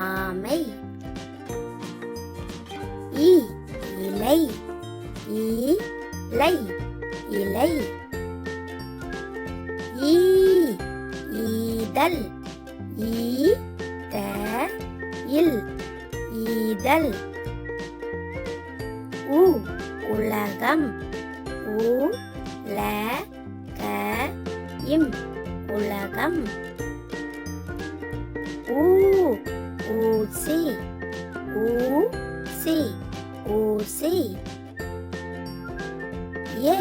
ஆமை இ இலை ஈ இலை ஈ ஈதல் ஈ த இல் ஈதல். உ உலகம் உ ல க இம் உலகம். ஊ ஊசி ஊ சி ஊசி. ஏ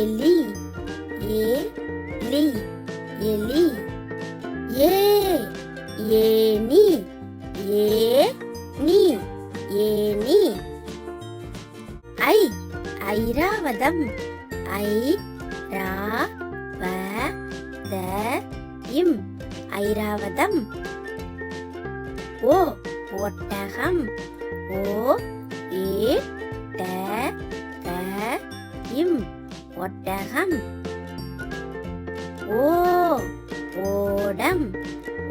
எலி ஏ லி எலி. ஏ ஏனி ஏ நீ ஏனி ஐ ஐராவதம். ஐ ரா வ த இம். ஐராவதம். ஓ ஒட்டகம். ஓ ஏ ட க இம் ஒட்டகம். ஓ ஓடம்.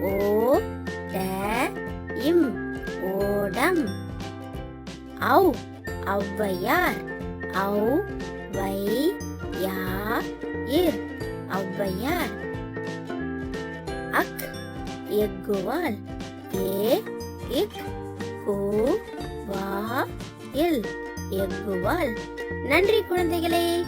ஓ ட இம் ஓடம். ஔ ஔவையார். ஔ வை யா இர் ஔவையார். அக் எக்குவால் ஏ இக் கூ வா இல் எக்குவால் நன்றி குழந்தைகளே.